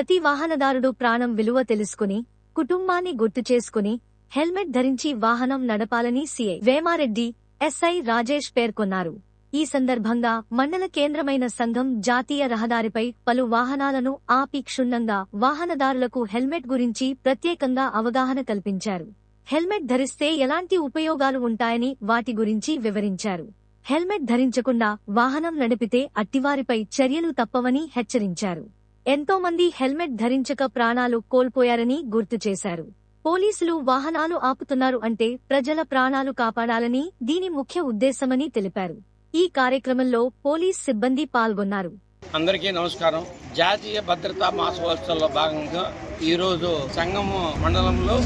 ప్రతి వాహనదారుడు ప్రాణం విలువ తెలుసుకుని కుటుంబాన్ని గుర్తు చేసుకుని హెల్మెట్ ధరించి వాహనం నడపాలని సీఐ వేమారెడ్డి ఎస్ఐ రాజేష్ పేర్కొన్నారు. ఈ సందర్భంగా మండల కేంద్రమైన సంఘం జాతీయ రహదారిపై పలు వాహనాలను ఆపి క్షుణ్ణంగా వాహనదారులకు హెల్మెట్ గురించి ప్రత్యేకంగా అవగాహన కల్పించారు. హెల్మెట్ ధరిస్తే ఎలాంటి ఉపయోగాలు ఉంటాయని వాటి గురించి వివరించారు. హెల్మెట్ ధరించకుండా వాహనం నడిపితే అట్టివారిపై చర్యలు తప్పవని హెచ్చరించారు. ఎంతో మంది హెల్మెట్ ధరించక ప్రాణాలు కోల్పోయారని గుర్తు చేశారు. పోలీసులు వాహనాలు ఆపుతున్నారు అంటే ప్రజల ప్రాణాలు కాపాడాలని దీని ముఖ్య ఉద్దేశమని తెలిపారు. ఈ కార్యక్రమంలో పోలీస్ సిబ్బంది పాల్గొన్నారు. అందరికీ నమస్కారం. జాతీయ భద్రతా మాసోత్సవంలో భాగంగా ఈరోజు సంగమ మండలంలో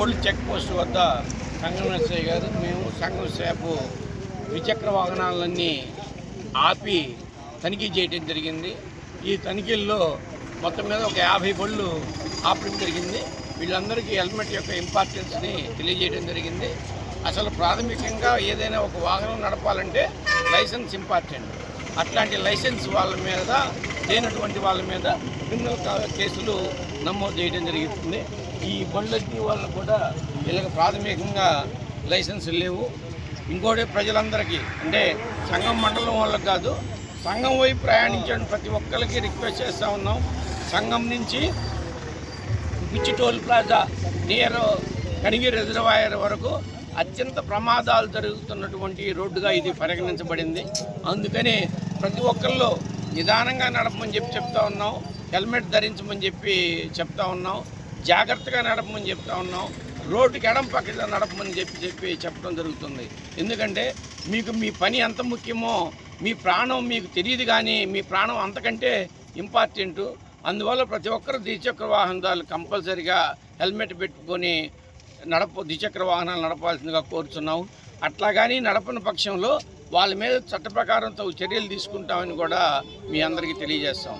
ఓల్డ్ చెక్ పోస్ట్ వద్ద సంగం గారు మేము సంగం సేపు ద్విచక్ర వాహనాలన్నీ ఆపి తనిఖీ చేయడం జరిగింది. ఈ తనిఖీల్లో మొత్తం మీద ఒక యాభై బళ్ళు ఆపడం జరిగింది. వీళ్ళందరికీ హెల్మెట్ యొక్క ఇంపార్టెన్స్ని తెలియజేయడం జరిగింది. అసలు ప్రాథమికంగా ఏదైనా ఒక వాహనం నడపాలంటే లైసెన్స్ ఇంపార్టెంట్ అట్లాంటి లైసెన్స్ వాళ్ళ మీద లేనటువంటి వాళ్ళ మీద క్రిమినల్ కేసులు నమోదు చేయడం జరుగుతుంది. ఈ బండ్లన్నీ వాళ్ళు కూడా వీళ్ళకి ప్రాథమికంగా లైసెన్స్ లేవు. ఇంకోటి ప్రజలందరికీ అంటే సంఘం మండలం వాళ్ళకి కాదు సంఘం వైపు ప్రయాణించండి. ప్రతి ఒక్కరికి రిక్వెస్ట్ చేస్తూ ఉన్నాం. సంఘం నుంచి పిచ్చి toll plaza near Kanigi reservoir వరకు అత్యంత ప్రమాదాలు జరుగుతున్నటువంటి రోడ్డుగా ఇది పరిగణించబడింది. అందుకని ప్రతి ఒక్కళ్ళు నిదానంగా నడపమని చెప్పి చెప్తా ఉన్నాం. హెల్మెట్ ధరించమని చెప్పి చెప్తా ఉన్నాం. జాగ్రత్తగా నడపమని చెప్తా ఉన్నాం. రోడ్డుకి ఎడం పక్కన నడపమని చెప్పి చెప్పి చెప్పడం జరుగుతుంది. ఎందుకంటే మీకు మీ పని ఎంత ముఖ్యమో మీ ప్రాణం మీకు తెలియదు కానీ మీ ప్రాణం అంతకంటే ఇంపార్టెంట్ అందువల్ల ప్రతి ఒక్కరు ద్విచక్ర వాహనాలు కంపల్సరిగా హెల్మెట్ పెట్టుకొని నడప ద్విచక్ర వాహనాలు నడపాల్సిందిగా కోరుతున్నాం అట్లా కానీ నడపని పక్షంలో వాళ్ళ మీద చట్ట ప్రకారంతో చర్యలు తీసుకుంటామని కూడా మీ అందరికీ తెలియజేస్తాం